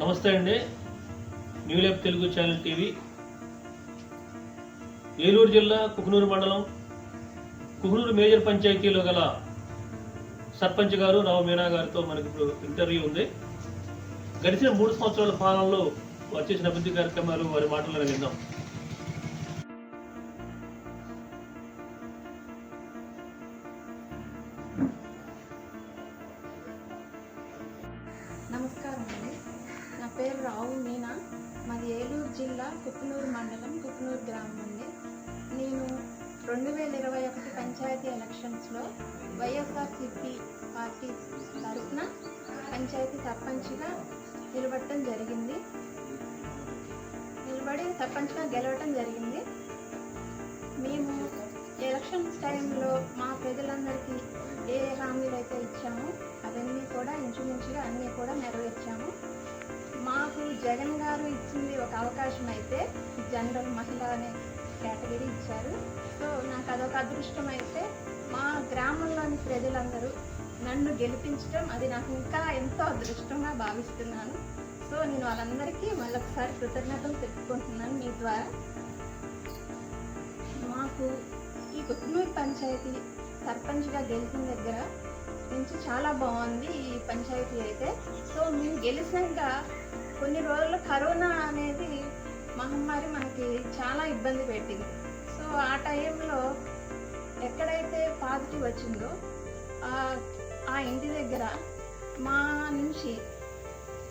నమస్తే అండి. New life Telugu channel TV. Eluru జిల్లా కుకునూరు మండలం కుకునూరు మేజర్ పంచాయతీలో గల సర్పంచ్ గారు రావు మీనా గారితో మనకి ఇప్పుడు ఇంటర్వ్యూ ఉంది. గడిచిన మూడు సంవత్సరాల పాలనలో వారు చేసిన అభివృద్ధి కార్యక్రమాలు వారి మాటలను విందాం. కుక్కునూరు మండలం కుక్కునూరు గ్రామం అండి. నేను రెండు వేల ఇరవై ఒకటి పంచాయతీ ఎలక్షన్స్లో వైఎస్ఆర్సిపి పార్టీ తరఫున పంచాయతీ సర్పంచ్గా నిలబడటం జరిగింది. నిలబడి సర్పంచ్గా గెలవటం జరిగింది. మేము ఎలక్షన్స్ టైంలో మా ప్రజలందరికీ ఏ హామీలు అయితే ఇచ్చామో అవన్నీ కూడా ఇంచుమించుగా అన్నీ కూడా నెరవేర్చాము. మాకు జగన్ గారు ఇచ్చింది ఒక అవకాశం అయితే జనరల్ మహిళ అనే కేటగిరీ ఇచ్చారు. సో నాకు అదొక అదృష్టం అయితే మా గ్రామంలోని ప్రజలందరూ నన్ను గెలిపించడం అది నాకు ఇంకా ఎంతో అదృష్టంగా భావిస్తున్నాను. సో నేను వాళ్ళందరికీ మళ్ళొకసారి కృతజ్ఞతలు తెలుపుకుంటున్నాను మీ ద్వారా. మాకు ఈ కుట్నూరు పంచాయతీ సర్పంచ్గా గెలిచిన దగ్గర నుంచి చాలా బాగుంది ఈ పంచాయతీ అయితే. సో మేము గెలిచినాక కొన్ని రోజులు కరోనా అనేది మహమ్మారి మనకి చాలా ఇబ్బంది పెట్టింది. సో ఆ టైంలో ఎక్కడైతే పాజిటివ్ వచ్చిందో ఆ- ఇంటి దగ్గర మా నుంచి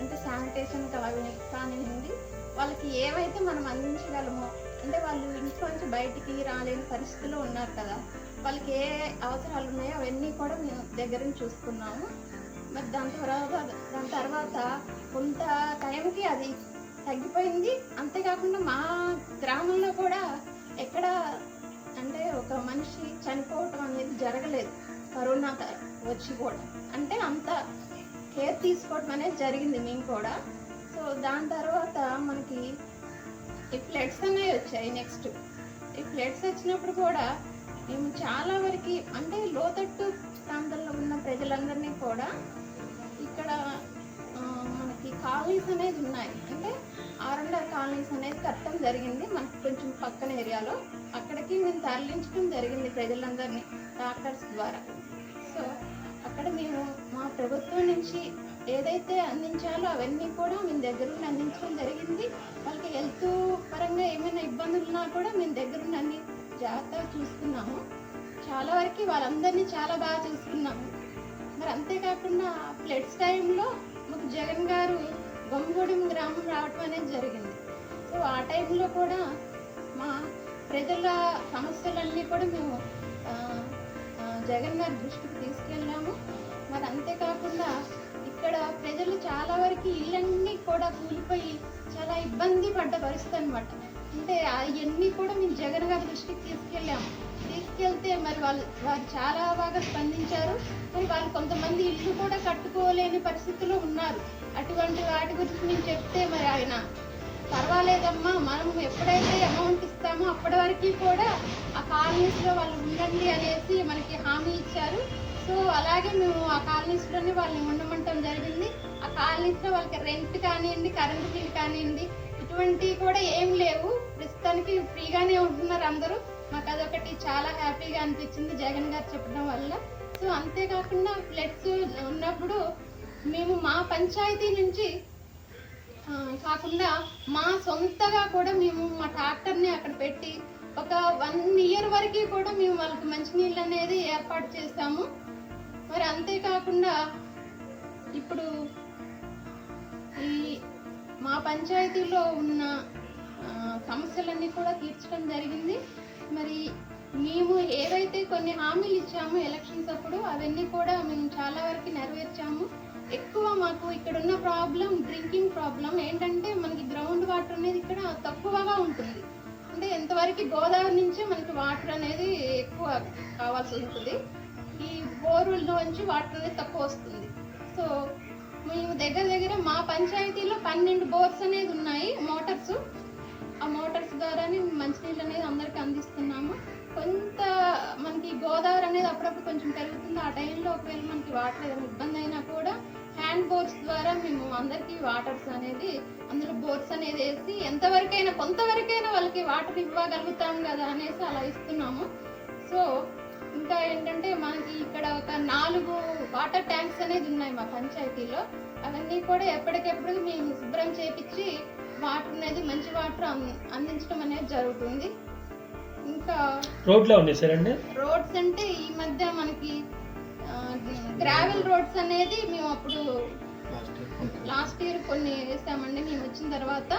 అంటే శానిటేషన్ కాని కానివ్వండి వాళ్ళకి ఏవైతే మనం అందించగలమో అంటే వాళ్ళు ఇంట్లోంచి బయటికి రాలేని పరిస్థితిలో ఉన్నారు కదా వాళ్ళకి ఏ అవసరాలు ఉన్నాయో అవన్నీ కూడా మేము దగ్గర నుంచి చూసుకున్నాము. మరి దాని తర్వాత దాని తర్వాత కొంత టైంకి అది తగ్గిపోయింది. అంతేకాకుండా మా గ్రామంలో కూడా ఎక్కడ అంటే ఒక మనిషి చనిపోవటం అనేది జరగలేదు. కరోనా వచ్చి కూడా. అంటే అంత కేర్ తీసుకోవటం అనేది జరిగింది మేము కూడా. సో దాని తర్వాత మనకి ఈ ఫ్లడ్స్ అనేవి వచ్చాయి నెక్స్ట్. ఈ ఫ్లడ్స్ వచ్చినప్పుడు కూడా మేము చాలా వరకు అంటే లోతట్టు ప్రాంతంలో ఉన్న ప్రజలందరినీ కూడా ఇక్కడ మనకి కాలనీస్ అనేది ఉన్నాయి. అంటే ఆరండర్ కాలనీస్ అనేది కట్టడం జరిగింది. మనకి కొంచెం పక్కన ఏరియాలో. అక్కడికి మేము తరలించడం జరిగింది ప్రజలందరినీ డాక్టర్స్ ద్వారా. సో అక్కడ మేము మా ప్రభుత్వం నుంచి ఏదైతే అందించాలో అవన్నీ కూడా మేము దగ్గరుండి అందించడం జరిగింది. వాళ్ళకి హెల్త్ పరంగా ఏమైనా ఇబ్బందులు ఉన్నా కూడా మేము దగ్గరుండి అన్ని జాగ్రత్తగా చూసుకున్నాము. చాలా వరకు వాళ్ళందరినీ చాలా బాగా చూసుకున్నాము మరి అంతేకాకుండా ఫ్లడ్స్ టైంలో మాకు జగన్ గారు బొమ్మగూడెం గ్రామం రావటం అనేది జరిగింది. సో ఆ టైంలో కూడా మా ప్రజల సమస్యలన్నీ కూడా మేము జగన్ గారి దృష్టికి తీసుకెళ్ళాము. మరి అంతేకాకుండా ఇక్కడ ప్రజలు చాలా వరకు ఇళ్ళన్నీ కూడా కూలిపోయి చాలా ఇబ్బంది పడ్డ పరిస్థితి అనమాట అంటే అవన్నీ కూడా మేము జగన్ గారి దృష్టికి తీసుకెళ్ళాము. తీసుకెళ్తే మరి వాళ్ళు వారు చాలా బాగా స్పందించారు. మరి వాళ్ళు కొంతమంది ఇల్లు కూడా కట్టుకోలేని పరిస్థితిలో ఉన్నారు. అటువంటి వాటి గురించి మేము చెప్తే మరి ఆయన పర్వాలేదమ్మా మనం ఎప్పుడైతే అమౌంట్ ఇస్తామో అప్పటి వరకు కూడా ఆ కాలనీస్లో వాళ్ళు ఉండండి అనేసి మనకి హామీ ఇచ్చారు. సో అలాగే మేము ఆ కాలనీస్లోనే వాళ్ళని ఉండమంటం జరిగింది. ఆ కాలనీస్లో వాళ్ళకి రెంట్ కానివ్వండి కరెంట్ బిల్ కానివ్వండి ఇటువంటివి కూడా ఏం లేవు. ప్రస్తుతానికి ఫ్రీగానే ఉంటున్నారు అందరూ. మాకు అదొకటి చాలా హ్యాపీగా అనిపించింది జగన్ గారు చెప్పడం వల్ల. సో అంతేకాకుండా ఫ్లడ్స్ ఉన్నప్పుడు మేము మా పంచాయతీ నుంచి కాకుండా మా సొంతగా కూడా మేము మా ట్రాక్టర్ని అక్కడ పెట్టి ఒక వన్ ఇయర్ వరకు కూడా మేము వాళ్ళకి మంచినీళ్ళు అనేది ఏర్పాటు చేస్తాము మరి అంతేకాకుండా ఇప్పుడు ఈ మా పంచాయతీలో ఉన్న సమస్యలన్నీ కూడా తీర్చడం జరిగింది. మరి మేము ఏవైతే కొన్ని హామీలు ఇచ్చాము ఎలక్షన్స్ అప్పుడు అవన్నీ కూడా మేము చాలా వరకు నెరవేర్చాము. ఎక్కువ మాకు ఇక్కడ ఉన్న ప్రాబ్లం డ్రింకింగ్ ప్రాబ్లం ఏంటంటే మనకి గ్రౌండ్ వాటర్ అనేది ఇక్కడ తక్కువగా ఉంటుంది. అంటే ఎంతవరకు గోదావరి నుంచే మనకి వాటర్ అనేది ఎక్కువ కావాల్సి ఉంటుంది. ఈ నుంచి వాటర్ అనేది తక్కువ వస్తుంది. సో మేము దగ్గర దగ్గర మా పంచాయతీలో పన్నెండు బోర్స్ అనేది ఉన్నాయి మోటార్స్ ఆ మోటార్స్ ద్వారానే మంచినీళ్ళు అనేది అందరికీ అందిస్తున్నాము. కొంత మనకి గోదావరి అనేది అప్పుడప్పుడు కొంచెం పెరుగుతుంది. ఆ టైంలో ఒకవేళ మనకి వాటర్ ఏదైనా ఇబ్బంది అయినా కూడా హ్యాండ్ బోర్డ్స్ ద్వారా మేము అందరికీ వాటర్స్ అనేది అందులో బోర్స్ అనేది వేసి ఎంతవరకైనా కొంతవరకైనా వాళ్ళకి వాటర్ ఇవ్వగలుగుతాం కదా అనేసి అలా ఇస్తున్నాము. సో ఇంకా ఏంటంటే మనకి ఇక్కడ ఒక నాలుగు వాటర్ ట్యాంక్స్ అనేది ఉన్నాయి మా పంచాయతీలో. అవన్నీ కూడా ఎప్పటికెప్పుడు మేము శుభ్రం చేపించి వాటర్ అనేది మంచి వాటర్ అందించడం అనేది జరుగుతుంది. ఇంకా రోడ్లో ఉన్నాయి సార్ అండి? రోడ్స్ అంటే ఈ మధ్య మనకి గ్రావెల్ రోడ్స్ అనేది మేము అప్పుడు లాస్ట్ ఇయర్ కొన్ని వేసామండి. మేము వచ్చిన తర్వాత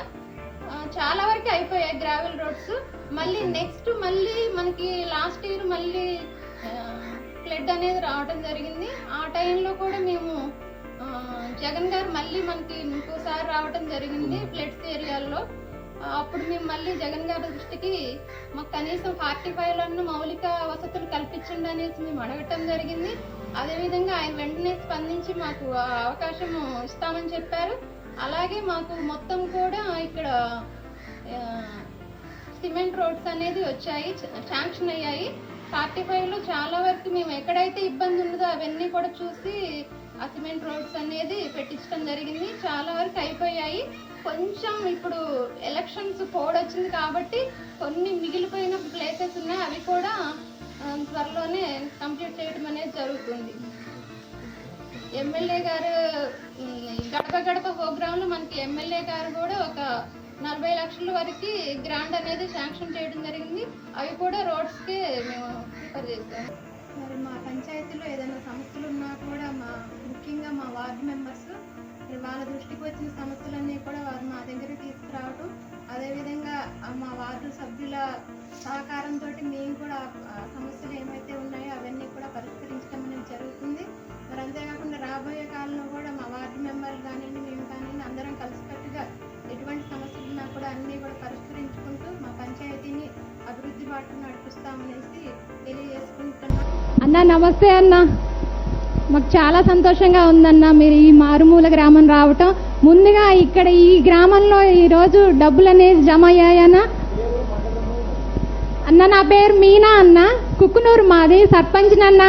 చాలా వరకు అయిపోయాయి గ్రావెల్ రోడ్స్. మళ్ళీ నెక్స్ట్ మళ్ళీ మనకి లాస్ట్ ఇయర్ మళ్ళీ ఫ్లడ్ అనేది రావడం జరిగింది. ఆ టైంలో కూడా మేము జగన్ గారు మళ్ళీ మనకి ఇంకోసారి రావడం జరిగింది ఫ్లడ్స్ ఏరియాల్లో అప్పుడు మేము మళ్ళీ జగన్ గారి దృష్టికి మాకు కనీసం ఫార్టీ ఫైవ్లను మౌలిక వసతులు కల్పించండి అనేసి మేము అడగటం జరిగింది. అదేవిధంగా ఆయన వెంటనే స్పందించి మాకు ఆ అవకాశం ఇస్తామని చెప్పారు. అలాగే మాకు మొత్తం కూడా ఇక్కడ సిమెంట్ రోడ్స్ అనేది వచ్చాయి శాంక్షన్ అయ్యాయి. ఫార్టీ ఫైవ్లో చాలా వరకు మేము ఎక్కడైతే ఇబ్బంది ఉన్నదో అవన్నీ కూడా చూసి ఆ సిమెంట్ రోడ్స్ అనేది పెట్టించడం జరిగింది. చాలా వరకు అయిపోయాయి. కొంచెం ఇప్పుడు ఎలక్షన్స్ కోడ్ వచ్చింది కాబట్టి కొన్ని మిగిలిపోయిన ప్లేసెస్ ఉన్నాయి. అవి కూడా త్వరలోనే కంప్లీట్ చేయడం అనేది జరుగుతుంది. ఎమ్మెల్యే గారు గడప గడప ప్రోగ్రాంలో మనకి ఎమ్మెల్యే గారు కూడా ఒక నలభై లక్షల వరకు గ్రాంట్ అనేది శాంక్షన్ చేయడం జరిగింది. అవి కూడా రోడ్స్కి మేము ప్రిఫర్ చేస్తాము మరి మా పంచాయతీలో ఏదైనా సమస్యలు ఉన్నా కూడా మా ముఖ్యంగా మా వార్డు మెంబర్స్ వాళ్ళ దృష్టికి వచ్చిన సమస్యలన్నీ కూడా వారు మా దగ్గరికి తీసుకురావటం. అదేవిధంగా మా వార్డు సభ్యుల సహకారంతో మేము కూడా అన్న నమస్తే అన్న. మాకు చాలా సంతోషంగా ఉందన్న. మీరు ఈ మారుమూల గ్రామం రావటం. ముందుగా ఇక్కడ ఈ గ్రామంలో ఈరోజు డబ్బులు అనేది జమ అయ్యాయన్న. అన్న నా పేరు మీనా అన్న. కుక్కునూరు మాది సర్పంచ్ నన్న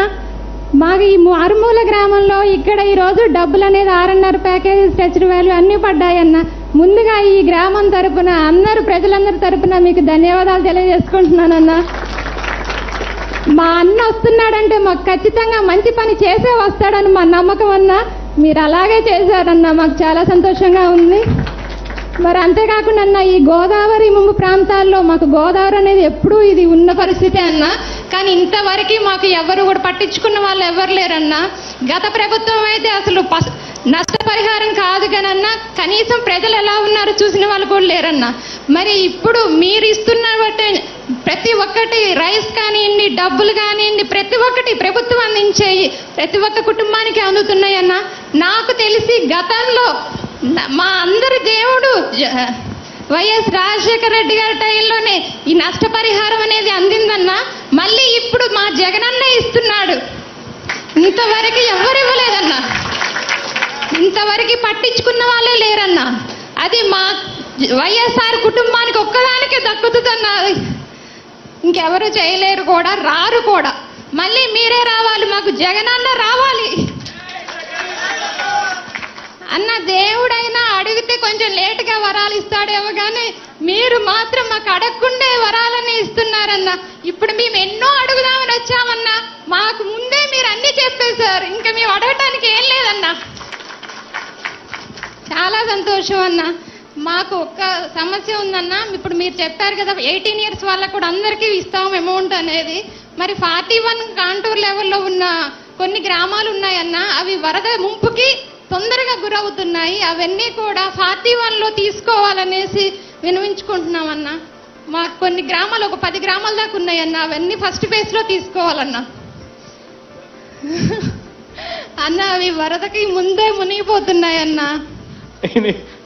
మాకు ఈ మారుమూల గ్రామంలో ఇక్కడ ఈరోజు డబ్బులు అనేది ఆర్ఎన్ఆర్ ప్యాకేజ్ స్ట్రెచర్ వాల్యూ అన్నీ పడ్డాయన్న. ముందుగా ఈ గ్రామం తరపున అందరూ ప్రజలందరి తరపున మీకు ధన్యవాదాలు తెలియజేసుకుంటున్నానన్నా. మా అన్న వస్తున్నాడంటే మాకు ఖచ్చితంగా మంచి పని చేసే వస్తాడని మా నమ్మకం అన్న. మీరు అలాగే చేశారన్న మాకు చాలా సంతోషంగా ఉంది. మరి అంతేకాకుండా అన్న ఈ గోదావరి ముంపు ప్రాంతాల్లో మాకు గోదావరి అనేది ఎప్పుడూ ఇది ఉన్న పరిస్థితి అన్న. కానీ ఇంతవరకు మాకు ఎవరు కూడా పట్టించుకున్న వాళ్ళు ఎవరు లేరన్న. గత ప్రభుత్వం అయితే అసలు నష్టపరిహారం కాదు కానన్న. కనీసం ప్రజలు ఎలా ఉన్నారో చూసిన వాళ్ళు కూడా లేరన్న. మరి ఇప్పుడు మీరు ఇస్తున్న బట్టే ప్రతి ఒక్కటి రైస్ కానివ్వండి డబ్బులు కానివ్వండి ప్రతి ఒక్కటి ప్రభుత్వం అందించేయి ప్రతి ఒక్క కుటుంబానికి అందుతున్నాయన్న నాకు తెలిసి గతంలో మా అందరి దేవుడు వైఎస్ రాజశేఖర రెడ్డి గారి టైంలోనే ఈ నష్టపరిహారం అనేది అందిందన్న మళ్ళీ ఇప్పుడు మా జగనన్న ఇస్తున్నాడు. ఇంతవరకు ఎవరు ఇవ్వలేదన్న ఇంతవరకు పట్టించుకున్న వాళ్ళే లేరన్న. అది మా వైఎస్ఆర్ కుటుంబానికి ఒక్కదానికే దక్కుతుందన్నది ఇంకెవరు చేయలేరు కూడా రారు కూడా. మళ్ళీ మీరే రావాలి మాకు జగనన్న రావాలి. అన్న దేవుడైనా అడిగితే కొంచెం లేటుగా వరాలు ఇస్తాడేమో కానీ మీరు మాత్రం మాకు అడగకుండే వరాలని ఇస్తున్నారన్న. ఇప్పుడు మేము ఎన్నో అడుగుదామని వచ్చామన్నా. మాకు ముందే మీరు అన్ని చెప్పేశారు. ఇంకా మేము అడగటానికి ఏం లేదన్నా. చాలా సంతోషం అన్న. మాకు ఒక్క సమస్య ఉందన్నా ఇప్పుడు మీరు చెప్పారు కదా ఎయిటీన్ ఇయర్స్ వాళ్ళకు కూడా అందరికీ ఇస్తాం అమౌంట్ అనేది. మరి ఫార్టీ వన్ కాంటూర్ లెవెల్లో ఉన్న కొన్ని గ్రామాలు ఉన్నాయన్నా అవి వరద ముంపుకి తొందరగా గురవుతున్నాయి. అవన్నీ కూడా ఫార్టీ వన్లో తీసుకోవాలనేసి వినవించుకుంటున్నామన్న మాకు కొన్ని గ్రామాలు ఒక పది గ్రామాల దాకా ఉన్నాయన్నా అవన్నీ ఫస్ట్ ఫేజ్లో తీసుకోవాలన్నా. అన్న అవి వరదకి ముందే మునిగిపోతున్నాయన్నా.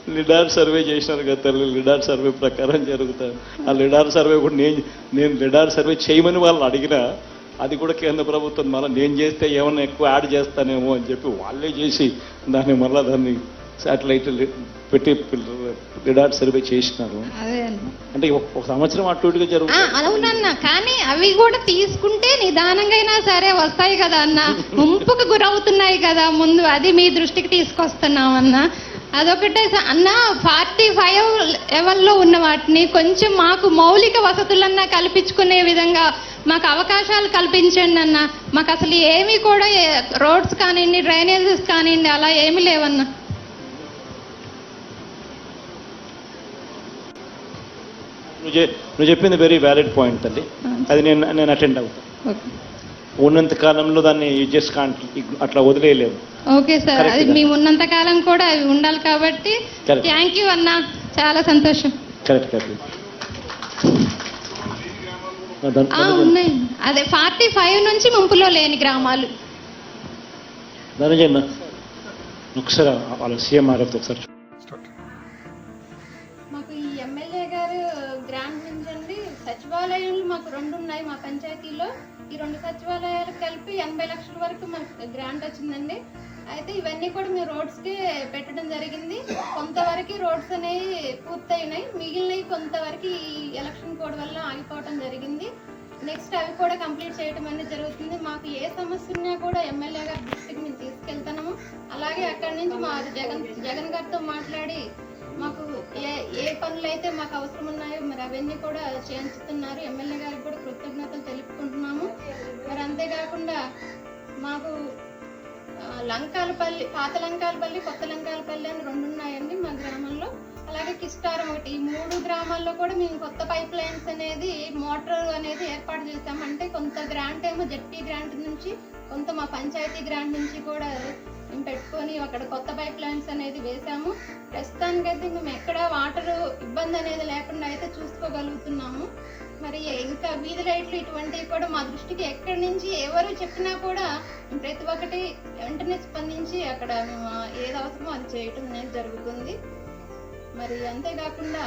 లిడార్ సర్వే చేసినారు కదా తల్లి లిడార్ సర్వే ప్రకారం జరుగుతుంది ఆ లిడార్ సర్వే కూడా నేను నేను లిడార్ సర్వే చేయమని వాళ్ళు అడిగినా అది కూడా కేంద్ర ప్రభుత్వం మళ్ళీ నేను చేస్తే ఏమన్నా ఎక్కువ యాడ్ చేస్తానేమో అని చెప్పి వాళ్ళే చేసి దాన్ని మళ్ళీ దాన్ని శాటిలైట్ పెట్టి లిడార్ సర్వే చేసినారు. అంటే ఒక సంవత్సరం అటు ఇటుగా జరుగుతుంది. అవునన్న కానీ అవి కూడా తీసుకుంటే నిదానంగా అయినా సరే వస్తాయి కదా అన్న. ముంపుకు గురవుతున్నాయి కదా ముందు. అది మీ దృష్టికి తీసుకొస్తున్నాం అన్న అదొకటే అన్న ఫార్టీ ఫైవ్ లెవెల్లో ఉన్న వాటిని కొంచెం మాకు మౌలిక వసతులన్నా కల్పించుకునే విధంగా మాకు అవకాశాలు కల్పించండి అన్న. మాకు అసలు ఏమీ కూడా రోడ్స్ కానివ్వండి డ్రైనేజెస్ కానివ్వండి అలా ఏమీ లేవన్నా. నువ్వు చెప్పింది వెరీ వ్యాలిడ్ పాయింట్ తల్లి. అది నేను నేను అటెండ్ అవుతాను ఓకే. ఉన్నంత కాలంలో దాన్ని జస్ట్ కాంట్ అట్లా వదిలేయలేము. ఓకే సార్ అది. మేము ఉన్నంత కాలం కూడా అవి ఉండాలి కాబట్టి. థ్యాంక్ యూ అన్న చాలా సంతోషం. కరెక్ట్ కరెక్ట్ ఆ, ఉన్నాయి. అదే ఫార్టీ ఫైవ్ నుంచి ముంపులో లేని గ్రామాలు. ధనంజయ్ ఒకసారి వాళ్ళ సీఎం ఆర్ఎఫ్ ఒకసారి చూ- మాకు ఈ ఎమ్మెల్యే గారు గ్రాంట్ నుంచి అండి. సచివాలయాలు మాకు రెండు ఉన్నాయి మా పంచాయతీలో. ఈ రెండు సచివాలయాలు కలిపి ఎనభై లక్షల వరకు మనకు గ్రాంట్ వచ్చిందండి. అయితే ఇవన్నీ కూడా మేము రోడ్స్కి పెట్టడం జరిగింది. కొంతవరకు రోడ్స్ అనేవి పూర్తయినాయి. మిగిలినవి కొంతవరకు ఈ ఎలక్షన్ కోడ్ వల్ల ఆగిపోవడం జరిగింది. నెక్స్ట్ అవి కూడా కంప్లీట్ చేయడం అనేది జరుగుతుంది. మాకు ఏ సమస్య ఉన్నా కూడా ఎమ్మెల్యే గారి దృష్టికి మేము తీసుకెళ్తున్నాము. అలాగే అక్కడి నుంచి మా జగన్ జగన్ గారితో మాట్లాడి ఏ ఏ పనులు అయితే మాకు అవసరం ఉన్నాయో మరి అవన్నీ కూడా చేయించుతున్నారు. ఎమ్మెల్యే గారికి కూడా కృతజ్ఞతలు తెలుపుకుంటున్నాము. మరి అంతేకాకుండా మాకు లంకాలపల్లి పాత లంకాలపల్లి కొత్త లంకాలపల్లి అని రెండు ఉన్నాయండి మా గ్రామంలో. అలాగే కిస్టారం ఒకటి. ఈ మూడు గ్రామాల్లో కూడా మేము కొత్త పైప్ లైన్స్ అనేది మోటార్ అనేది ఏర్పాటు చేసామంటే కొంత గ్రాంట్ ఏమో జెడ్పీ గ్రాంట్ నుంచి కొంత మా పంచాయతీ గ్రాంట్ నుంచి కూడా పెట్టుకొని అక్కడ కొత్త పైప్ లైన్స్ అనేది వేసాము. ప్రస్తుతానికైతే మేము ఎక్కడ వాటర్ ఇబ్బంది అనేది లేకుండా అయితే చూసుకోగలుగుతున్నాము. మరి ఇంకా వీధి లైట్లు ఇటువంటివి కూడా మా దృష్టికి ఎక్కడి నుంచి ఎవరు చెప్పినా కూడా ప్రతి ఒక్కటి వెంటనే స్పందించి అక్కడ మేము ఏది అవసరమో అది చేయటం అనేది జరుగుతుంది. మరి అంతేకాకుండా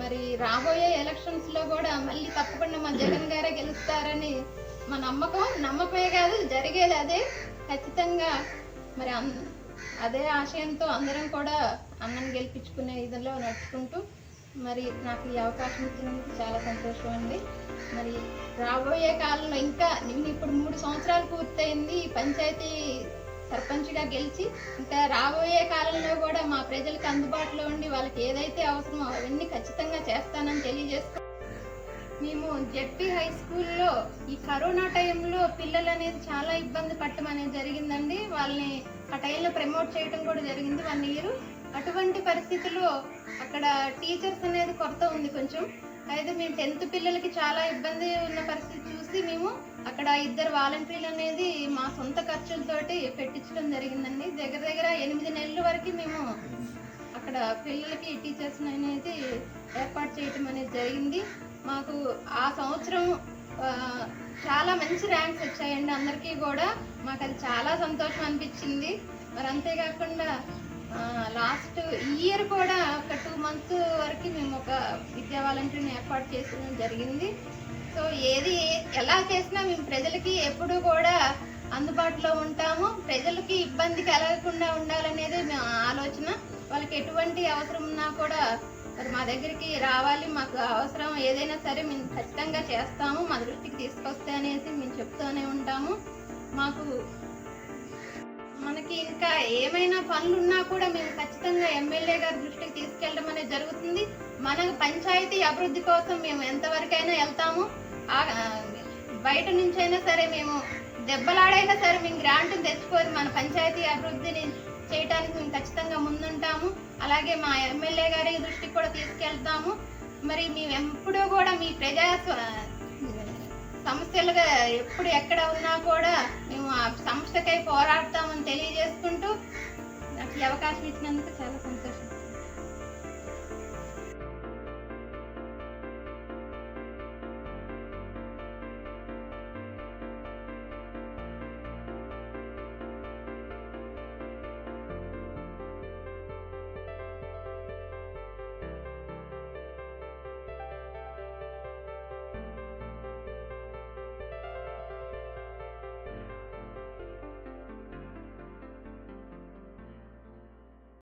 మరి రాబోయే ఎలక్షన్స్లో కూడా మళ్ళీ తప్పకుండా మా జగన్ గారే గెలుస్తారని మా నమ్మకం నమ్మకమే కాదు జరిగేది అదే. ఖచ్చితంగా మరి అదే ఆశయంతో అందరం కూడా అన్నం గెలిపించుకునే ఇదిలో నడుచుకుంటూ మరి నాకు ఈ అవకాశం ఇచ్చినందుకు చాలా సంతోషం అండి. మరి రాబోయే కాలంలో ఇంకా నేను ఇప్పుడు మూడు సంవత్సరాలు పూర్తయింది ఈ పంచాయతీ సర్పంచ్గా గెలిచి ఇంకా రాబోయే కాలంలో కూడా మా ప్రజలకు అందుబాటులో ఉండి వాళ్ళకి ఏదైతే అవసరమో అవన్నీ ఖచ్చితంగా చేస్తానని తెలియజేస్తాను మేము జెడ్పీ హై స్కూల్లో ఈ కరోనా టైంలో పిల్లలు అనేది చాలా ఇబ్బంది పట్టడం అనేది జరిగిందండి. వాళ్ళని ఆ టైంలో ప్రమోట్ చేయడం కూడా జరిగింది వన్ ఇయర్. అటువంటి పరిస్థితుల్లో అక్కడ టీచర్స్ అనేది కొరత ఉంది కొంచెం. అయితే మేము టెన్త్ పిల్లలకి చాలా ఇబ్బంది ఉన్న పరిస్థితి చూసి మేము అక్కడ ఇద్దరు వాలంటీర్లు అనేది మా సొంత ఖర్చులతోటి పెట్టించడం జరిగిందండి. దగ్గర దగ్గర ఎనిమిది నెలల వరకు మేము అక్కడ పిల్లలకి టీచర్స్ అనేది ఏర్పాటు చేయటం అనేది జరిగింది. మాకు ఆ సంవత్సరం చాలా మంచి ర్యాంక్స్ వచ్చాయండి అందరికీ కూడా. మాకు అది చాలా సంతోషం అనిపించింది. మరి అంతేకాకుండా లాస్ట్ ఇయర్ కూడా ఒక టూ మంత్స్ వరకు మేము ఒక విద్యా వాలంటీర్ని ఏర్పాటు చేసుకోవడం జరిగింది. సో ఏది ఎలా చేసినా మేము ప్రజలకి ఎప్పుడు కూడా అందుబాటులో ఉంటాము. ప్రజలకి ఇబ్బంది కలగకుండా ఉండాలనేది మేము ఆలోచన. వాళ్ళకి ఎటువంటి అవసరం ఉన్నా కూడా మరి మా దగ్గరికి రావాలి మాకు అవసరం ఏదైనా సరే మేము ఖచ్చితంగా చేస్తాము మా దృష్టికి తీసుకొస్తే అనేసి మేము చెప్తూనే ఉంటాము. మాకు మనకి ఇంకా ఏమైనా పనులు ఉన్నా కూడా మేము ఖచ్చితంగా ఎమ్మెల్యే గారి దృష్టికి తీసుకెళ్ళడం అనేది జరుగుతుంది. మన పంచాయతీ అభివృద్ధి కోసం మేము ఎంతవరకైనా వెళ్తాము. బయట నుంచైనా సరే మేము దెబ్బలాడైనా సరే మేము గ్రాంట్ తెచ్చుకొని మన పంచాయతీ అభివృద్ధిని చేయడానికి మేము ఖచ్చితంగా ముందుంటాము. అలాగే మా ఎమ్మెల్యే గారి దృష్టికి కూడా తీసుకెళ్తాము. మరి మేము ఎప్పుడూ కూడా మీ ప్రజా సమస్యలుగా ఎప్పుడు ఎక్కడ ఉన్నా కూడా మేము ఆ సమస్యకై పోరాడతామని తెలియజేసుకుంటూ నాకు ఈ అవకాశం ఇచ్చినందుకు చాలా